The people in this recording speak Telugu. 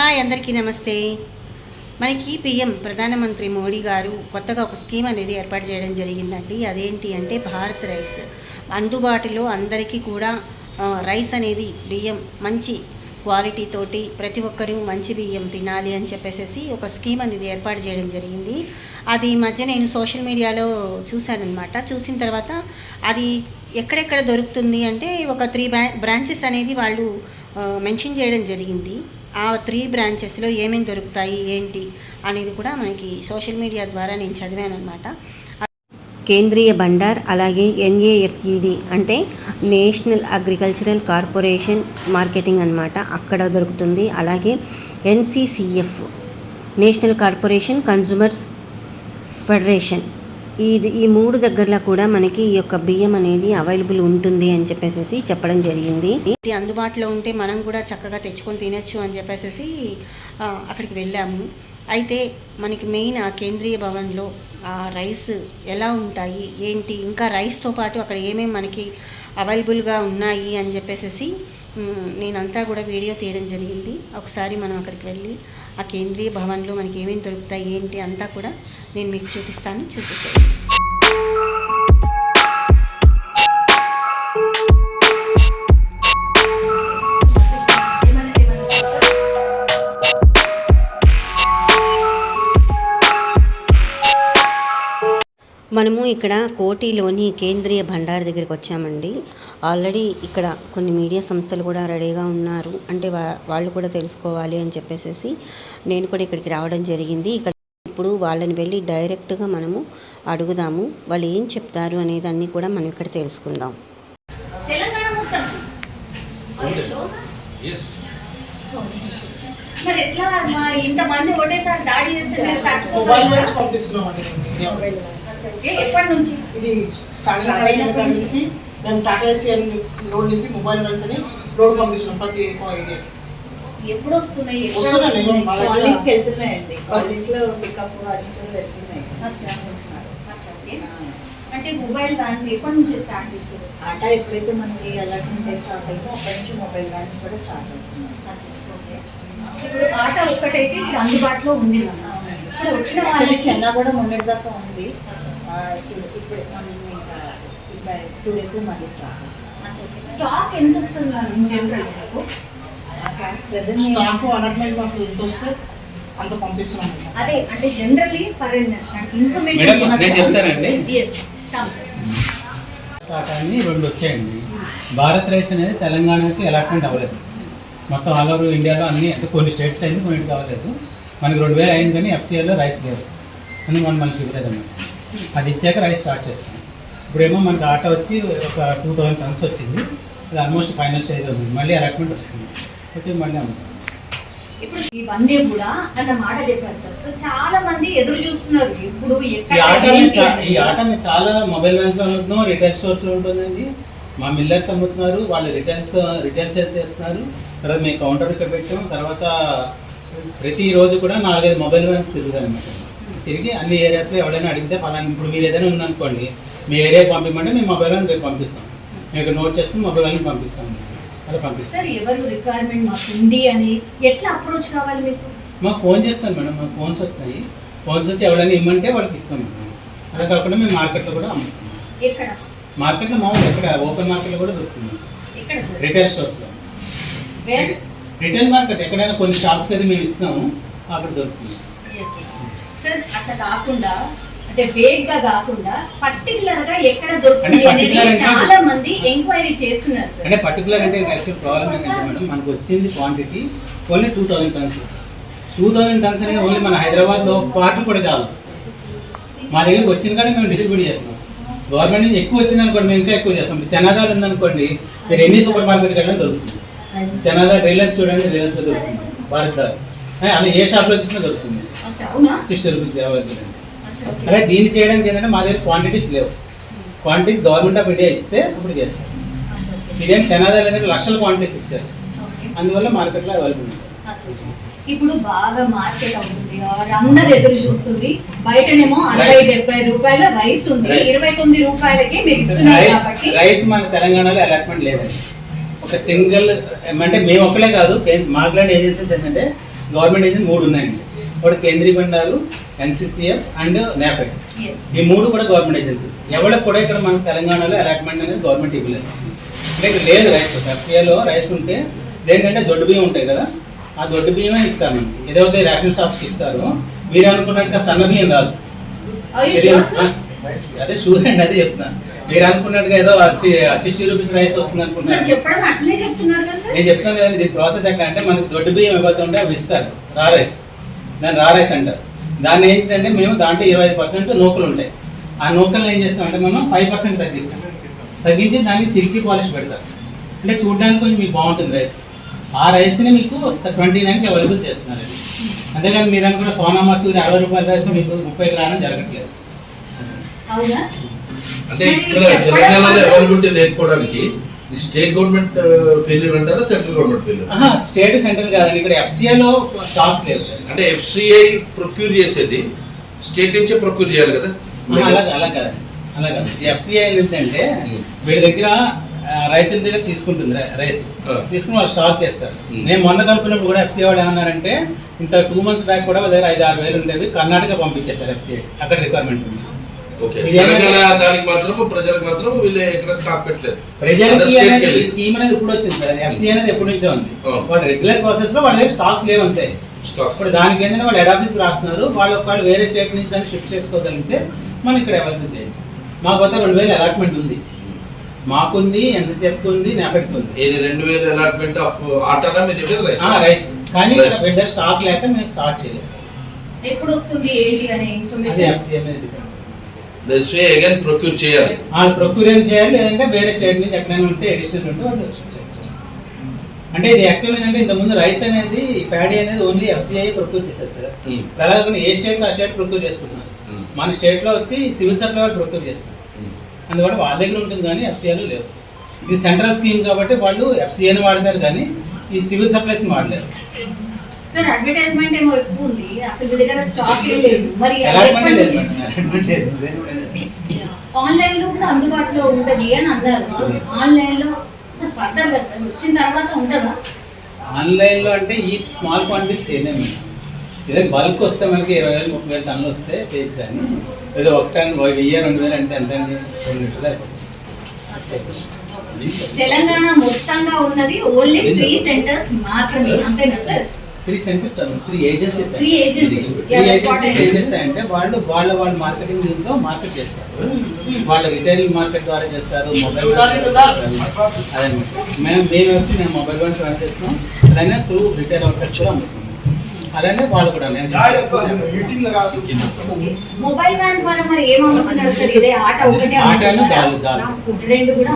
హాయ్ అందరికీ నమస్తే. మనకి పిఎం ప్రధానమంత్రి మోడీ గారు కొత్తగా ఒక స్కీమ్ అనేది ఏర్పాటు చేయడం జరిగిందండి. అదేంటి అంటే భారత్ రైస్. అందుబాటులో అందరికీ కూడా రైస్ అనేది బియ్యం మంచి క్వాలిటీ తోటి ప్రతి ఒక్కరూ మంచి బియ్యం తినాలి అని చెప్పేసి ఒక స్కీమ్ అనేది ఏర్పాటు చేయడం జరిగింది. అది ఈ మధ్య నేను సోషల్ మీడియాలో చూశానన్నమాట. చూసిన తర్వాత అది ఎక్కడెక్కడ దొరుకుతుంది అంటే ఒక త్రీ బ్రా బ్రాంచెస్ అనేది వాళ్ళు మెన్షన్ చేయడం జరిగింది. ఆ త్రీ బ్రాంచెస్లో ఏమేమి దొరుకుతాయి ఏంటి అనేది కూడా మనకి సోషల్ మీడియా ద్వారా నేను చదివాను అనమాట కేంద్రీయ బండార్ అలాగే ఎన్ఏఎఫ్ఈడి అంటే నేషనల్ అగ్రికల్చరల్ కార్పొరేషన్ మార్కెటింగ్ అన్నమాట అక్కడ దొరుకుతుంది. అలాగే NCCF national corporation consumers federation ఇది ఈ మూడు దగ్గరలో కూడా మనకి ఈ యొక్క బియ్యం అనేది అవైలబుల్ ఉంటుంది అని చెప్పేసి చెప్పడం జరిగింది. ఇది అందుబాటులో ఉంటే మనం కూడా చక్కగా తెచ్చుకొని తినచ్చు అని చెప్పేసి అక్కడికి వెళ్ళాము. అయితే మనకి మెయిన్ ఆ కేంద్రీయ భవన్లో ఆ రైస్ ఎలా ఉంటాయి ఏంటి ఇంకా రైస్తో పాటు అక్కడ ఏమేమి మనకి అవైలబుల్గా ఉన్నాయి అని చెప్పేసి నేనంతా కూడా వీడియో తీయడం జరిగింది. ఒకసారి మనం అక్కడికి వెళ్ళి ఆ కేంద్రీయ భవన్లో మనకి ఏమేమి దొరుకుతాయి ఏంటి అంతా కూడా నేను మీకు చూపిస్తాను. చూసేసేయండి. మనము ఇక్కడ కోటిలోని కేంద్రీయ భండార్ దగ్గరికి వచ్చామండి. ఆల్రెడీ ఇక్కడ కొన్ని మీడియా సంస్థలు కూడా రెడీగా ఉన్నారు. అంటే వా- వాళ్ళు కూడా తెలుసుకోవాలి అని చెప్పేసి నేను కూడా ఇక్కడికి రావడం జరిగింది. ఇక్కడ ఇప్పుడు వాళ్ళని వెళ్ళి డైరెక్ట్గా మనము అడుగుదాము. వాళ్ళు ఏం చెప్తారు అనేదాన్ని కూడా మనం ఇక్కడ తెలుసుకుందాం. తెలంగాణ మొత్తం? Yes. మరి ఎట్లా ఇంతమంది ఒకటేసారి దాడి చేస్తే ఓకే, ఎప్పటి నుంచి ఇది స్టార్టింగ్ అయినప్పటి నుంచి. మేము టాటా ఏసీ అని లోడ్ నింపి మొబైల్ వైన్స్ అని లోడ్ పంపిస్తున్నాం ప్రతి ఏరియాకి. ఎప్పుడు వస్తున్నాయి ఎక్కడ వస్తున్నాయి, వస్తున్నాయి? మా దగ్గర- కాలేజ్కి వెళ్తున్నాయండి. కాలేజ్లో పికప్ కూడా వెళ్తున్నాయి. అచ్చా, అచ్చా, ఓకే. అంటే మొబైల్ వ్యాన్స్ ఎప్పటి నుంచి స్టార్ట్ చేశారు? ఆట ఎప్పుడైతే మనకి అలాట్మెంట్ డే స్టార్ట్ అయిందో అప్పటి నుంచి మొబైల్ వ్యాన్స్ కూడా స్టార్ట్ అవుతున్నాయి. ఇప్పుడు ఆట ఒక్కటైతే అందుబాటులో ఉంది మనకు. ఇప్పుడు వచ్చిన యాక్చువల్లీ వాళ్ళకి చెన్న కూడా మొన్నటి దాకా ఉంది. ఆ, ఇప్పుడు ఇప్పుడు మనం ఇంకా టూ డేస్లో మళ్ళీ స్టార్ట్ వచ్చేస్తాం అచ్చా, ఓకే. స్టాక్ ఎంత వస్తుంది ఇన్ జనరల్ స్టాక్ అనట్లేదు మాకు ఎంత వస్తే అంత పంపిస్తున్నాం. అదే అంటే జనరల్లీ ఫర్ ఇన్ఫర్మేషన్ నేను చెప్తానండి. అని రెండు వచ్చాయండి. భారత్ రైస్ అనేది తెలంగాణకి అలాట్మెంట్ అవ్వలేదు. మొత్తం ఆల్ ఓవర్ ఇండియాలో అన్ని అంటే కొన్ని స్టేట్స్లో అయింది కొన్ని కావలేదు మనకి రెండు వేలు అయింది కానీ ఎఫ్సీఐలో రైస్ లేదు. అని మనం మనకి ఇవ్వలేదు అన్నమాట అది ఇచ్చాక రైస్ స్టార్ట్ చేస్తాం. ఇప్పుడేమో మనకి ఆట వచ్చి ఒక టూ థౌసండ్ టన్స్ వచ్చింది. అది ఆల్మోస్ట్ ఫైనల్ స్టేజ్ ఉంది. మళ్ళీ అలాట్మెంట్ వస్తుంది. వచ్చి మళ్ళీ అమ్ముతాం. ఇప్పుడు ఇవన్నీ కూడా అన్న మాట చెప్పారు సార్. సో చాలా మంది ఎదురు చూస్తున్నారు. ఇప్పుడు ఈ ఎక్కడ ఆట ఏంటి చా- అని. ఈ ఆట మేము చాలా మొబైల్ వ్యాన్స్ అమ్ముతున్నాం రిటైల్ స్టోర్స్లో ఉంటుందండి. మా మిల్లర్స్ అమ్ముతున్నారు. వాళ్ళు రిటైల్స్ రిటైల్ సేల్స్ చేస్తున్నారు. తర్వాత మేము కౌంటర్ ఇక్కడ పెట్టాం. తర్వాత ప్రతి రోజు కూడా నాలుగైదు మొబైల్ వ్యాన్స్ తిరుగుతాయి అనమాట తిరిగి అన్ని ఏరియాస్లో ఎవరైనా అడిగితే పలానా ఇప్పుడు మీరు ఏదైనా ఉందనుకోండి మీ ఏరియాకి పంపించమంటే మేము మొబైల్ వ్యాన్ రేపు పంపిస్తాం. మీకు నోట్ చేసుకుని మొబైల్ వ్యాన్ పంపిస్తాం. అలా పంపిస్తాం. సార్ ఎవరు రిక్వైర్మెంట్ మాకు ఉంది అని ఎట్లా అప్రోచ్ కావాలి మీకు? మాకు ఫోన్ చేస్తాను మేడం మాకు ఫోన్స్ వస్తాయి. ఫోన్స్ వచ్చి ఎవరైనా ఇమ్మంటే వాళ్ళకి ఇస్తాం మేడం. అలా కాకుండా మేము మార్కెట్లో కూడా అమ్ముతాం ఎక్కడ? మార్కెట్లో మామూలు ఎక్కడ? ఓపెన్ మార్కెట్లో కూడా దొరుకుతుంది. రిటైల్ స్టోర్స్లో. రిటైల్ మార్కెట్ ఎక్కడైనా కొన్ని షాప్స్కి అయితే మేము ఇస్తున్నాము అక్కడ దొరుకుతుంది. సార్ అట్లా కాకుండా అంటే వేగ్గా కాకుండా పర్టికులర్గా ఎక్కడ దొరుకుతుంది అనేది చాలా మంది ఎంక్వైరీ చేస్తున్నారు సార్ అంటే పర్టికులర్ అంటే యాక్చువల్ ప్రాబ్లం ఏంటంటే మేడం మనకు వచ్చింది quantity only two thousand tons two thousand tons అనేది ఓన్లీ మన హైదరాబాద్లో క్వార్టర్ కూడా చాలు. మా దగ్గరికి వచ్చిన కానీ మేము డిస్ట్రిబ్యూట్ చేస్తాం. గవర్నమెంట్ నుంచి ఎక్కువ వచ్చింది అనుకోండి మేము ఇంకా ఎక్కువ చేస్తాం. చనాదాలు ఉందనుకోండి మీరు ఎన్ని సూపర్ మార్కెట్కి వెళ్ళినా దొరుకుతుంది. చనాదాల్ రిలయన్స్ చూడండి రిలయన్స్లో దొరుకుతుంది భారత్ అలా ఏ షాప్లో చూసినా దొరుకుతుంది. సిక్స్టీ రూపీస్ కావాలి. అదే దీన్ని చేయడానికి ఏంటంటే మా దగ్గర క్వాంటిటీస్ లేవు. క్వాంటిటీస్ గవర్నమెంట్ ఆఫ్ ఇండియా ఇస్తే అప్పుడు చేస్తాం. ఇదేం చనాదాలు అనేది లక్షల క్వాంటిటీస్ ఇచ్చారు. అందువల్ల మార్కెట్లో అవైలబుల్ ఉంది. అచ్చా. ఇప్పుడు బాగా మార్కెట్ అవుతుంది. అందరు ఎదురు చూస్తుంది. బయటనేమో అరవై. డెబ్బై రూపాయల రైస్ ఉంది. ఇరవై తొమ్మిది రూపాయలకే మీరు ఇస్తున్నారు కాబట్టి రైస్ మన తెలంగాణలో అలాట్మెంట్ లేదండి. ఒక సింగిల్ అంటే మేము ఒక్కలే కాదు మాగ్లాండ్ ఏజెన్సీస్ ఏంటంటే గవర్నమెంట్ ఏజెన్సీ మూడు ఉన్నాయండి. ఒకటి కేంద్రీయ బండారు ఎన్సీసీఎఫ్ అండ్ Yes. ఈ మూడు కూడా గవర్నమెంట్ ఏజెన్సీస్. ఎవరికి కూడా ఇక్కడ మన తెలంగాణలో అలాట్మెంట్ అనేది గవర్నమెంట్ ఇవ్వలేదు. అంటే లేదు రైస్. ఎఫ్సీఏలో రైస్ ఉంటే ఏంటంటే దొడ్డు బియ్యం ఉంటాయి కదా ఆ దొడ్డు బియ్యమే ఇస్తారు మనకి. ఏదైతే రేషన్ షాప్స్కి ఇస్తారో మీరు అనుకున్నట్టుగా సన్న బియ్యం రాదు. అదే షూర్ అండి అదే చెప్తున్నా. మీరు అనుకున్నట్టుగా ఏదో సిక్స్టీ రూపీస్ రైస్ వస్తుంది కదా సార్. నేను చెప్తాను కదండి దీని ప్రాసెస్ ఎట్లా అంటే మనకి దొడ్డు బియ్యం ఇవ్వతుంటే అవి ఇస్తారు రా రైస్ దాన్ని రా రైస్ అంటారు. దాన్ని ఏంటంటే మేము దాంట్లో ఇరవై ఐదు పర్సెంట్ నూకలు ఉంటాయి. ఆ నూకలు ఏం చేస్తామంటే మనం ఫైవ్ పర్సెంట్ తగ్గిస్తాం. తగ్గించి దానికి సిల్కీ పాలిష్ పెడతారు. అంటే చూడడానికి కొంచెం మీకు బాగుంటుంది రైస్ ఆ రైస్ని మీకు ట్వంటీ నైన్కి అవైలబుల్ చేస్తున్నారు ఇది. అంతేగాని మీరు అనుకున్న సోనా మసూరి అరవై రూపాయల రైస్ మీకు ముప్పైకి రావడం జరగట్లేదు. అవునా? అంటే ఇక్కడ తెలంగాణలో అవైలబిలిటీ లేకపోవడానికి స్టేట్ గవర్నమెంట్ ఫెయిల్యూర్ అంటారా central government failure state center కాదండి. ఇక్కడ ఎఫ్సిఐలో స్టాక్స్ లేవు సార్. అంటే ఎఫ్సిఐ ప్రొక్యూర్ చేసేది స్టేట్ నుంచే ప్రొక్యూర్ చేయాలి కదా? అలా అలా కాదు అలా కాదు. ఎఫ్సిఐ ఏంటంటే Hmm. వీడి దగ్గర రైతుల దగ్గర తీసుకుంటుంది రైస్. తీసుకుని వాళ్ళు స్టాక్ చేస్తారు. Hmm. మేము మొన్న కలుపుకున్నప్పుడు కూడా ఎఫ్సిఐ వాళ్ళు ఏమన్నారంటే ఇంత టూ మంత్స్ బ్యాక్ కూడా వాళ్ళ దగ్గర ఐదు ఆరు వేలు ఉండేవి కర్ణాటక పంపించేస్తారు ఎఫ్సిఐ అక్కడ రిక్వైర్మెంట్ ఉంది. తెలంగాణ దానికి మాత్రం ప్రజలకు మాత్రం వీళ్ళు ఎక్కడ పెట్టలేదు. ప్రజలకి అనేది వెళ్ళి. స్కీమ్ అనేది ఇప్పుడు వచ్చింది సార్. ఎఫ్సిఐ అనేది ఎప్పటి నుంచో ఉంది. వాళ్ళు రెగ్యులర్ ప్రాసెస్లో వాళ్ళ దగ్గర స్టాక్స్ ఇప్పుడు దానికి ఏంటంటే వాళ్ళు హెడ్ ఆఫీస్కి రాస్తున్నారు. వాళ్ళు ఒకవేళ వేరే స్టేట్ నుంచి దాన్ని షిఫ్ట్ చేసుకోగలిగితే మనం ఇక్కడ అవైలబుల్ చేయొచ్చు. మాకు రెండు వేలు అలాట్మెంట్ ఉంది. మాకుంది ఎన్సీసీఎఫ్ ఉంది ఉంది. ఇది రెండు వేల అలాట్మెంట్ ఆఫ్ ఆటానా మీరు చెప్పేది రైస్ ఆ, రైస్ కానీ ఇక్కడ. వీళ్ళ స్టాక్ లేక మేము స్టార్ట్ చేయలేదు సార్. ఎప్పుడు వస్తుంది ఏంటి అనే ఇన్ఫర్మేషన్ ఎఫ్సీఎం మీద డిపెండ్ అగైన్ ప్రొక్యూర్ చేయాలి వాళ్ళు ప్రొక్యూరియన్ చేయాలి? లేదంటే వేరే స్టేట్ నుంచి ఎక్కడైనా ఉంటే అడిషనల్ ఉంటే వాళ్ళు షిఫ్ట్ చేసుకోవాలి అంటే ఇది యాక్చువల్ ఏంటంటే ఇంతకుముందు రైస్ అనేది ప్యాడీ అనేది ఓన్లీ ఎఫ్సీఐ ప్రొక్యూర్ చేశారు సార్ ఉమ్, అలాగే ఏ స్టేట్ ఆ స్టేట్ ప్రొక్యూర్ చేసుకుంటున్నారు. ఉమ్, మన స్టేట్లో వచ్చి సివిల్ సప్లై వాళ్ళు ప్రొక్యూర్ చేస్తారు. ఉమ్. అందువల్ల వాళ్ళ దగ్గర ఉంటుంది కానీ ఎఫ్సీఐలు లేవు. ఇది సెంట్రల్ స్కీమ్ కాబట్టి వాళ్ళు ఎఫ్సీఐని వాడతారు కానీ ఈ సివిల్ సప్లైస్ని వాడలేరు. సార్ అడ్వర్టైజ్మెంట్ ఏమో ఎక్కువ ఉంది. అసలు మీ దగ్గర స్టాక్ ఏ లేదు. మరి. ఆన్లైన్లో కూడా అందుబాటులో ఉంటది అని అన్నారు. ఆన్లైన్లో ఫర్దర్గా సార్ వచ్చిన తర్వాత ఉంటుందా? ఆన్లైన్లో అంటే ఈ స్మాల్ క్వాంటిటీస్ చేయలేము ఏదో బల్క్ వస్తే మనకి ఇరవై వేలు ముప్పై వేలు టన్నులు వస్తే చేయొచ్చు కానీ ఏదో ఒక టన్ వెయ్యి రెండు వేలు అంటే ఎంత రెండు నిమిషాలు అయిపోతుంది. తెలంగాణ మొత్తంగా ఉన్నది ఓన్లీ త్రీ సెంటర్స్ మాత్రమే. అంతేనా sir? Three centers three agencies. Three agencies what I ఏం mean. చేస్తాయంటే వాళ్ళు వాళ్ళ వాళ్ళ మార్కెటింగ్ దీంట్లో మార్కెట్ చేస్తారు. వాళ్ళ రిటైల్ మార్కెట్ ద్వారా చేస్తారు మొబైల్ అదే మేము మేము వచ్చి మేము మొబైల్ వన్స్ రన్ చేస్తున్నాం. అలానే త్రూ రిటైల్ అవుట్లెట్స్ కూడా అమ్ముతున్నాం. అలానే వాళ్ళు కూడా నేను మీటింగ్ కాదు. మొబైల్ వ్యాన్ ద్వారా మరి ఏం అమ్ముతున్నారు సార్ ఇదే ఆట ఒకటే ఆటను అమ్ముతున్నారా? దాల్ దాల్ రెండు కూడా